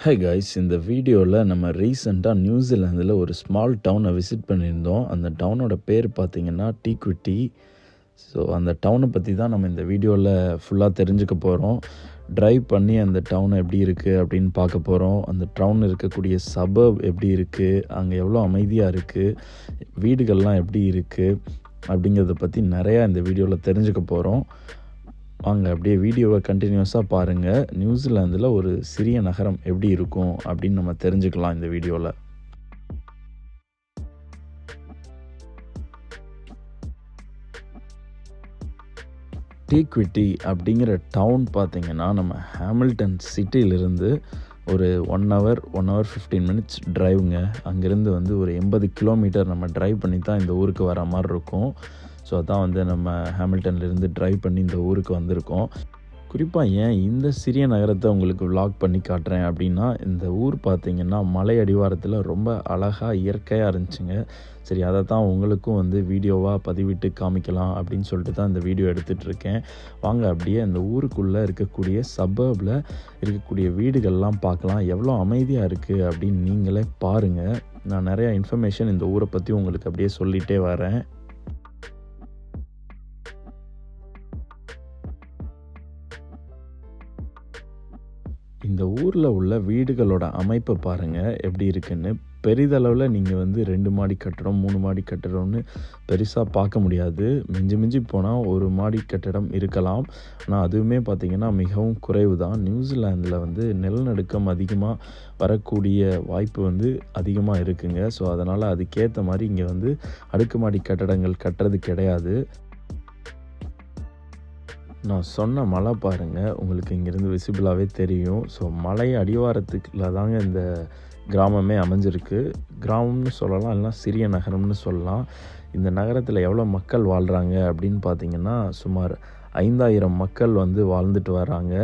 Hi guys இந்த வீடியோவில் நம்ம ரீசெண்டாக நியூசிலாந்தில் ஒரு ஸ்மால் டவுனை விசிட் பண்ணியிருந்தோம். அந்த டவுனோட பேர் பார்த்திங்கன்னா டீக்விட்டி ஸோ அந்த டவுனை பற்றி தான் நம்ம இந்த வீடியோவில் ஃபுல்லாக தெரிஞ்சுக்க போகிறோம் ட்ரைவ் பண்ணி அந்த டவுன் எப்படி இருக்குது அப்படின்னு பார்க்க போகிறோம் அந்த டவுன் இருக்கக்கூடிய சபப் எப்படி இருக்குது அங்கே எவ்வளோ அமைதியாக இருக்குது வீடுகள்லாம் எப்படி இருக்குது அப்படிங்கிறத பற்றி நிறையா இந்த வீடியோவில் தெரிஞ்சுக்க போகிறோம் வாங்க அப்படியே வீடியோவை கண்டினியூஸாக பாருங்கள் நியூசிலாந்தில் ஒரு சிறிய நகரம் எப்படி இருக்கும் அப்படின்னு நம்ம தெரிஞ்சுக்கலாம் இந்த வீடியோவில் டீக்விட்டி அப்படிங்கிற டவுன் பார்த்திங்கன்னா நம்ம ஹேமில்டன் சிட்டியிலிருந்து ஒரு one hour one hour fifteen minutes ட்ரைவுங்க அங்கேருந்து வந்து ஒரு எண்பது கிலோமீட்டர் நம்ம ட்ரைவ் பண்ணி தான் இந்த ஊருக்கு வர மாதிரி இருக்கும். ஸோ அதான் வந்து நம்ம ஹேமில்டன்லேருந்து ட்ரைவ் பண்ணி இந்த ஊருக்கு வந்திருக்கோம். குறிப்பாக ஏன் இந்த சிறிய நகரத்தை உங்களுக்கு vlog பண்ணி காட்டுறேன் அப்படின்னா இந்த ஊர் பார்த்திங்கன்னா மலை அடிவாரத்தில் ரொம்ப அழகாக இயற்கையாக இருந்துச்சுங்க. சரி அதை தான் உங்களுக்கும் வந்து வீடியோவாக பதிவிட்டு காமிக்கலாம் அப்படின்னு சொல்லிட்டு தான் இந்த வீடியோ எடுத்துகிட்ருக்கேன் வாங்க அப்படியே இந்த ஊருக்குள்ளே இருக்கக்கூடிய சபர்பில் இருக்கக்கூடிய வீடுகள்லாம் பார்க்கலாம். எவ்வளோ அமைதியாக இருக்குது அப்படின்னு நீங்களே பாருங்கள் நான் நிறையா இன்ஃபர்மேஷன் இந்த ஊரை பற்றி உங்களுக்கு அப்படியே சொல்லிகிட்டே வரேன். இந்த ஊரில் உள்ள வீடுகளோட அமைப்பை பாருங்கள் எப்படி இருக்குன்னு. பெரிதளவில் நீங்கள் வந்து ரெண்டு மாடி கட்டடம் மூணு மாடி கட்டடம்னு பெருசாக பார்க்க முடியாது. மிஞ்சி மிஞ்சி போனால் ஒரு மாடி கட்டடம் இருக்கலாம். ஆனால் அதுவுமே பார்த்திங்கன்னா மிகவும் குறைவு தான் நியூசிலாந்தில் வந்து நிலநடுக்கம் அதிகமாக வரக்கூடிய வாய்ப்பு வந்து அதிகமாக இருக்குங்க. ஸோ அதனால் அதுக்கேற்ற மாதிரி இங்கே வந்து அடுக்குமாடி கட்டடங்கள் கட்டுறது கிடையாது. நான் சொன்ன மலை பாருங்கள் உங்களுக்கு இங்கேருந்து விசிபிளாகவே தெரியும். ஸோ மலை அடிவாரத்துக்குள்ள தாங்க இந்த கிராமமே அமைஞ்சிருக்கு. கிராமம்னு சொல்லலாம் இல்லைனா சிறிய நகரம்னு சொல்லலாம். இந்த நகரத்தில் எவ்வளோ மக்கள் வாழ்கிறாங்க அப்படின்னு பார்த்தீங்கன்னா சுமார் ஐந்தாயிரம் மக்கள் வந்து வாழ்ந்துட்டு வராங்க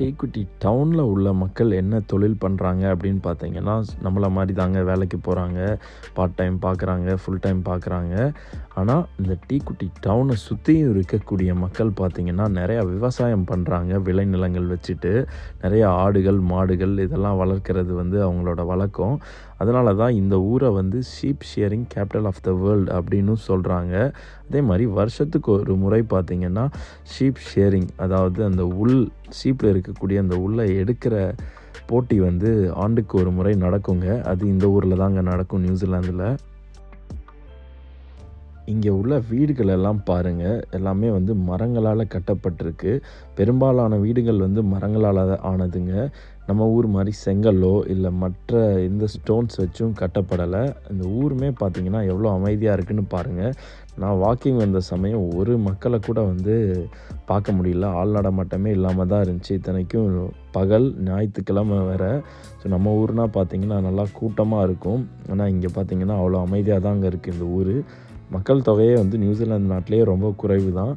டீக்குட்டி டவுனில் உள்ள மக்கள் என்ன தொழில் பண்ணுறாங்க அப்படின்னு பார்த்தீங்கன்னா நம்மளை மாதிரி தாங்க வேலைக்கு போகிறாங்க பார்ட் டைம் பார்க்குறாங்க ஃபுல் டைம் பார்க்குறாங்க ஆனால் இந்த டீக்குட்டி டவுனை சுற்றியும் இருக்கக்கூடிய மக்கள் பார்த்திங்கன்னா நிறையா விவசாயம் பண்ணுறாங்க விளைநிலங்கள் வச்சுட்டு. நிறையா ஆடுகள் மாடுகள் இதெல்லாம் வளர்க்குறது வந்து அவங்களோட வழக்கம். அதனால தான் இந்த ஊரை வந்து sheep shearing capital of the world அப்படின்னு சொல்கிறாங்க அதே மாதிரி வருஷத்துக்கு ஒரு முறை பார்த்திங்கன்னா ஷீப் ஷேரிங் அதாவது அந்த உள் ஷீப்பில் இருக்கக்கூடிய அந்த உள்ளே எடுக்கிற போட்டி வந்து ஆண்டுக்கு ஒரு முறை நடக்குங்க. அது இந்த ஊரில் தாங்க நடக்கும் நியூசிலாந்தில். இங்கே உள்ள வீடுகள் எல்லாம் பாருங்கள் எல்லாமே வந்து மரங்களால் கட்டப்பட்டிருக்கு. பெரும்பாலான வீடுகள் வந்து மரங்களால் ஆனதுங்க. நம்ம ஊர் மாதிரி செங்கல்லோ இல்லை மற்ற எந்த ஸ்டோன்ஸ் வச்சும் கட்டப்படலை. இந்த ஊருமே பார்த்திங்கன்னா எவ்வளோ அமைதியாக இருக்குன்னு பாருங்கள் நான் வாக்கிங் வந்த சமயம் ஒரு மக்களை கூட வந்து பார்க்க முடியல. ஆள் நடமாட்டமே இல்லாமல் தான் இருந்துச்சு. இத்தனைக்கும் பகல் ஞாயிற்றுக்கிழமை வேறு. ஸோ நம்ம ஊர்னால் பார்த்திங்கன்னா நல்லா கூட்டமாக இருக்கும். ஆனால் இங்கே பார்த்திங்கன்னா அவ்வளோ அமைதியாக தாங்க இருக்குது இந்த ஊர். மக்கள் தொகையே வந்து நியூசிலாந்து நாட்டிலேயே ரொம்ப குறைவு தான்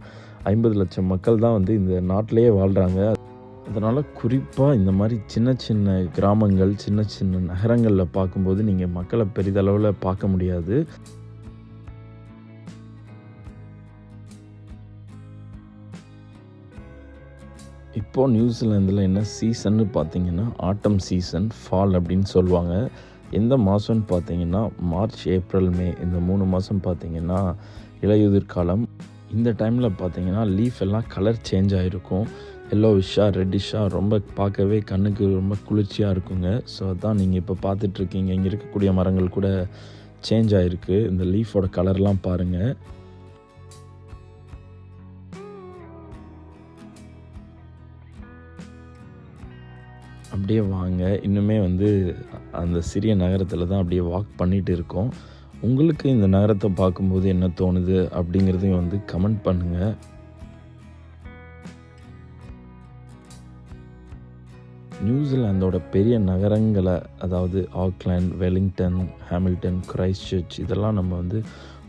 ஐம்பது லட்சம் மக்கள் தான் வந்து இந்த நாட்டிலேயே வாழ்கிறாங்க அதனால் குறிப்பாக இந்த மாதிரி சின்ன சின்ன கிராமங்கள் சின்ன சின்ன நகரங்களில் பார்க்கும்போது நீங்கள் மக்களை பெரிதளவில் பார்க்க முடியாது. இப்போது நியூசிலாந்தில் என்ன சீசன்னு பார்த்தீங்கன்னா ஆட்டம் சீசன் ஃபால் அப்படின்னு சொல்லுவாங்க. எந்த மாதம்னு பார்த்தீங்கன்னா மார்ச் ஏப்ரல் மே இந்த மூணு மாதம் பார்த்தீங்கன்னா இலையுதிர் காலம். இந்த டைமில் பார்த்தீங்கன்னா லீஃப் எல்லாம் கலர் சேஞ்ச் ஆகிருக்கும் எல்லோவிஷ்ஷாக ரெட்டிஷாக ரொம்ப பார்க்கவே கண்ணுக்கு ரொம்ப குளிர்ச்சியாக இருக்குங்க. ஸோ அதான் நீங்கள் இப்போ பார்த்துட்ருக்கீங்க இங்கே இருக்கக்கூடிய மரங்கள் கூட சேஞ்ச் ஆகிருக்கு இந்த லீஃபோட கலர்லாம் பாருங்கள் அப்படியே வாங்க. இன்னுமே வந்து அந்த சிறிய நகரத்தில் தான் அப்படியே வாக் பண்ணிகிட்டு இருக்கோம். உங்களுக்கு இந்த நகரத்தை பார்க்கும்போது என்ன தோணுது அப்படிங்கிறதையும் வந்து கமெண்ட் பண்ணுங்கள் நியூசிலாந்தோட பெரிய நகரங்களை அதாவது Auckland Wellington Hamilton Christchurch இதெல்லாம் நம்ம வந்து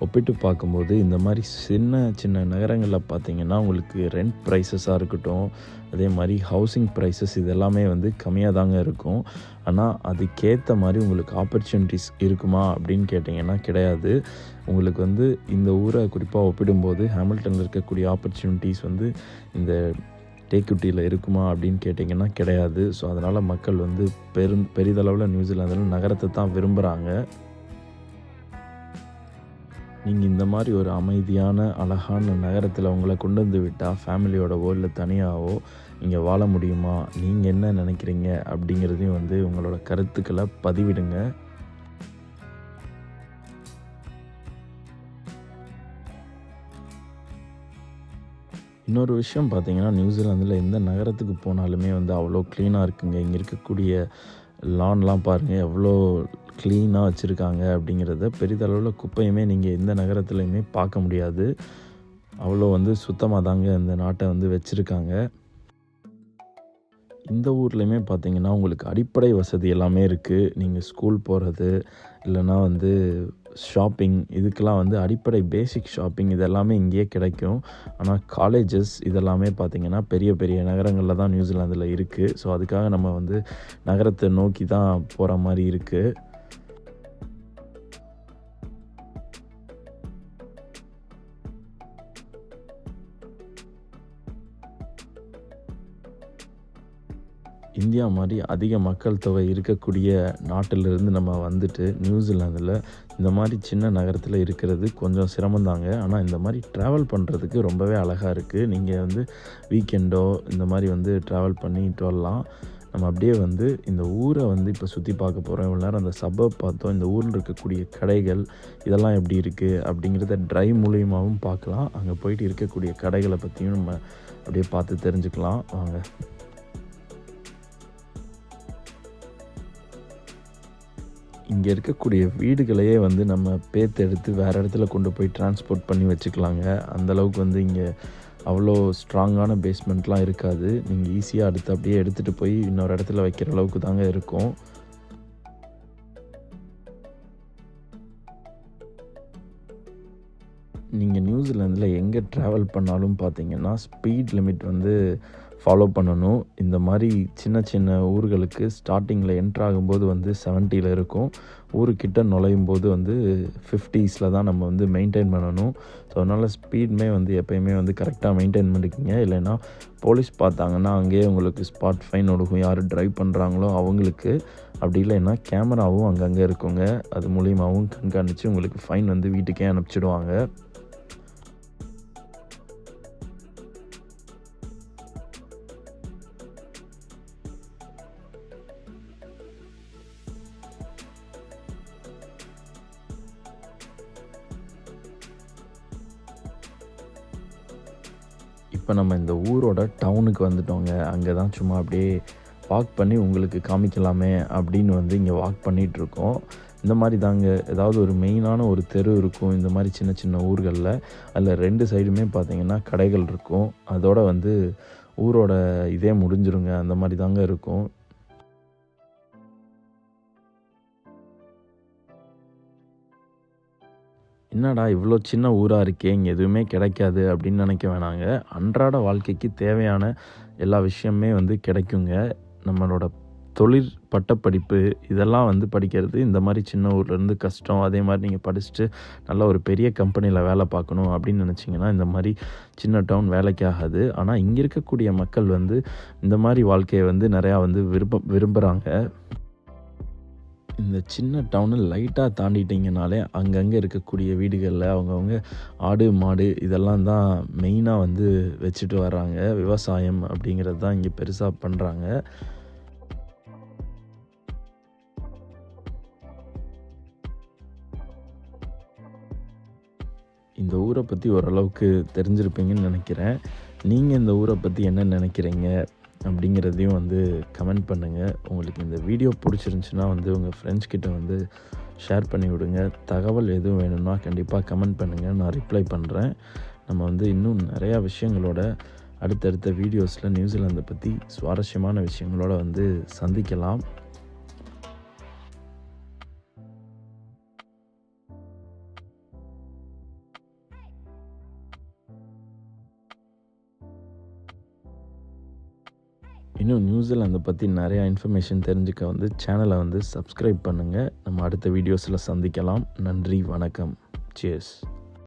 ஒப்பிட்டு பார்க்கும்போது இந்த மாதிரி சின்ன சின்ன நகரங்களில் பார்த்திங்கன்னா உங்களுக்கு ரெண்ட் ப்ரைஸஸாக இருக்கட்டும் அதே மாதிரி ஹவுசிங் ப்ரைஸஸ் இதெல்லாமே வந்து கம்மியாக தாங்க இருக்கும். ஆனால் அதுக்கேற்ற மாதிரி உங்களுக்கு ஆப்பர்ச்சுனிட்டிஸ் இருக்குமா அப்படின்னு கேட்டிங்கன்னா கிடையாது. உங்களுக்கு வந்து இந்த ஊரை குறிப்பாக ஒப்பிடும்போது ஹேமில்டனில் இருக்கக்கூடிய ஆப்பர்ச்சுனிட்டிஸ் வந்து இந்த டேக்குட்டியில் இருக்குமா அப்படின்னு கேட்டிங்கன்னா கிடையாது. ஸோ அதனால் மக்கள் வந்து பெரும் பெரிதளவில் நியூசிலாந்தில் நகரத்தை தான் விரும்புகிறாங்க நீங்கள் இந்த மாதிரி ஒரு அமைதியான அழகான நகரத்தில் உங்களை கொண்டு வந்து விட்டால் ஃபேமிலியோடவோ இல்லை தனியாகவோ இங்கே வாழ முடியுமா? நீங்கள் என்ன நினைக்கிறீங்க? அப்படிங்கிறதையும் வந்து உங்களோட கருத்துக்களை பதிவிடுங்க. இன்னொரு விஷயம் பார்த்தீங்கன்னா நியூசிலாந்தில் எந்த நகரத்துக்கு போனாலுமே வந்து அவ்வளோ க்ளீனாக இருக்குங்க. இங்கே இருக்கக்கூடிய லான்லாம் பாருங்கள் எவ்வளோ க்ளீனாக வச்சுருக்காங்க அப்படிங்கிறத பெரிதளவில் குப்பையுமே நீங்கள் எந்த நகரத்துலையுமே பார்க்க முடியாது. அவ்வளோ வந்து சுத்தமாக தாங்க இந்த நாட்டை வந்து வச்சுருக்காங்க. இந்த ஊர்லேயுமே பார்த்தீங்கன்னா உங்களுக்கு அடிப்படை வசதி எல்லாமே இருக்குது நீங்கள் ஸ்கூல் போகிறது இல்லைன்னா வந்து ஷாப்பிங் இதுக்கெல்லாம் வந்து அடிப்படை பேசிக் ஷாப்பிங் இதெல்லாமே இங்கேயே கிடைக்கும். ஆனால் காலேஜஸ் இதெல்லாமே பார்த்திங்கன்னா பெரிய பெரிய நகரங்களில் தான் நியூசிலாந்தில் இருக்குது ஸோ அதுக்காக நம்ம வந்து நகரத்தை நோக்கி தான் போகிற மாதிரி இருக்குது இந்தியா மாதிரி அதிக மக்கள் தொகை இருக்கக்கூடிய நாட்டிலிருந்து நம்ம வந்துட்டு நியூசிலாந்தில் இந்த மாதிரி சின்ன நகரத்தில் இருக்கிறது கொஞ்சம் சிரமந்தாங்க ஆனால் இந்த மாதிரி ட்ராவல் பண்ணுறதுக்கு ரொம்பவே அழகாக இருக்குது நீங்கள் வந்து வீக்கெண்டோ இந்த மாதிரி வந்து ட்ராவல் பண்ணிட்டு வரலாம். நம்ம அப்படியே வந்து இந்த ஊரை வந்து இப்போ சுற்றி பார்க்க போகிறோம் இவ்வளோ நேரம் அந்த சபை பார்த்தோம். இந்த ஊரில் இருக்கக்கூடிய கடைகள் இதெல்லாம் எப்படி இருக்குது அப்படிங்கிறத ட்ரைவ் மூலியமாகவும் பார்க்கலாம். அங்கே போயிட்டு இருக்கக்கூடிய கடைகளை பற்றியும் நம்ம அப்படியே பார்த்து தெரிஞ்சுக்கலாம். வாங்க. இங்கே இருக்கக்கூடிய வீடுகளையே வந்து நம்ம பேத்தெடுத்து வேறு இடத்துல கொண்டு போய் டிரான்ஸ்போர்ட் பண்ணி வச்சுக்கலாங்க. அந்தளவுக்கு வந்து இங்கே அவ்வளோ ஸ்ட்ராங்கான பேஸ்மெண்ட்லாம் இருக்காது. நீங்கள் ஈஸியாக அடுத்து அப்படியே எடுத்துகிட்டு போய் இன்னொரு இடத்துல வைக்கிற அளவுக்கு தாங்க இருக்கும். நீங்கள் நியூசிலாந்தில் எங்கே ட்ராவல் பண்ணாலும் பார்த்தீங்கன்னா ஸ்பீட் லிமிட் வந்து ஃபாலோ பண்ணணும். இந்த மாதிரி சின்ன சின்ன ஊர்களுக்கு ஸ்டார்டிங்கில் என்ட்ரு ஆகும்போது வந்து செவன்ட்டியில் இருக்கும். ஊருக்கிட்ட நுழையும் போது வந்து ஃபிஃப்டிஸில் தான் நம்ம வந்து மெயின்டைன் பண்ணணும். ஸோ அதனால் ஸ்பீடுமே வந்து எப்போயுமே வந்து கரெக்டாக மெயின்டைன் பண்ணிக்கிங்க. இல்லைன்னா போலீஸ் பார்த்தாங்கன்னா அங்கேயே உங்களுக்கு ஸ்பாட் ஃபைன் ஒடுக்கும். யார் ட்ரைவ் பண்ணுறாங்களோ அவங்களுக்கு. அப்படி இல்லைன்னா கேமராவும் அங்கங்கே இருக்குங்க. அது மூலியமாகவும் கண்காணித்து உங்களுக்கு ஃபைன் வந்து வீட்டுக்கே அனுப்பிச்சிடுவாங்க. இப்போ நம்ம இந்த ஊரோட டவுனுக்கு வந்துட்டோங்க. அங்கே தான் சும்மா அப்படியே வாக் பண்ணி உங்களுக்கு காமிக்கலாமே அப்படின்னு வந்து இங்கே வாக் பண்ணிகிட்ருக்கோம் இந்த மாதிரி தாங்க. ஏதாவது ஒரு மெயினான ஒரு தெரு இருக்கும். இந்த மாதிரி சின்ன சின்ன ஊர்களில் அதில் ரெண்டு சைடுமே பார்த்திங்கன்னா கடைகள் இருக்கும். அதோடு வந்து ஊரோட இதே முடிஞ்சிருங்க. அந்த மாதிரி தாங்க இருக்கும். என்னடா இவ்வளோ சின்ன ஊராக இருக்கே இங்கே எதுவுமே கிடைக்காது அப்படின்னு நினைக்க வேணாங்க. அன்றாட வாழ்க்கைக்கு தேவையான எல்லா விஷயமே வந்து கிடைக்குங்க. நம்மளோட தொழில் பட்டப்படிப்பு இதெல்லாம் வந்து படிக்கிறது இந்த மாதிரி சின்ன ஊர்லேருந்து கஷ்டம் அதே மாதிரி நீங்கள் படிச்சுட்டு நல்ல ஒரு பெரிய கம்பெனியில் வேலை பார்க்கணும் அப்படின்னு நினச்சிங்கன்னா இந்த மாதிரி சின்ன டவுன் வேலைக்கு ஆகாது. ஆனால் இங்கே இருக்கக்கூடிய மக்கள் வந்து இந்த மாதிரி வாழ்க்கையை வந்து நிறையா வந்து விரும்ப விரும்புகிறாங்க இந்த சின்ன டவுனை லைட்டாக தாண்டிட்டிங்கனாலே அங்கங்கே இருக்கக்கூடிய வீடுகளில் அவங்கவுங்க ஆடு மாடு இதெல்லாம் தான் மெயினாக வந்து வச்சுட்டு வராங்க. விவசாயம் அப்படிங்கிறது தான் இங்கே பெருசாக பண்ணுறாங்க இந்த ஊரை பற்றி ஓரளவுக்கு தெரிஞ்சிருப்பீங்கன்னு நினைக்கிறேன். நீங்கள் இந்த ஊரை பற்றி என்ன நினைக்கிறீங்க? அப்படிங்கிறதையும் வந்து கமெண்ட் பண்ணுங்கள் உங்களுக்கு இந்த வீடியோ பிடிச்சிருந்துச்சின்னா வந்து உங்கள் ஃப்ரெண்ட்ஸ் கிட்ட வந்து ஷேர் பண்ணி விடுங்க. தகவல் எதுவும் வேணும்னா கண்டிப்பாக கமெண்ட் பண்ணுங்கள் நான் ரிப்ளை பண்ணுறேன் நம்ம வந்து இன்னும் நிறையா விஷயங்களோட அடுத்தடுத்த வீடியோஸில் நியூசிலாந்தை பற்றி சுவாரஸ்யமான விஷயங்களோட வந்து சந்திக்கலாம். இன்னும் நியூசிலாந்தை பற்றி நிறையா இன்ஃபர்மேஷன் தெரிஞ்சுக்க வந்து சேனலை வந்து சப்ஸ்கிரைப் பண்ணுங்கள் நம்ம அடுத்த வீடியோஸில் சந்திக்கலாம். நன்றி வணக்கம். சியர்ஸ்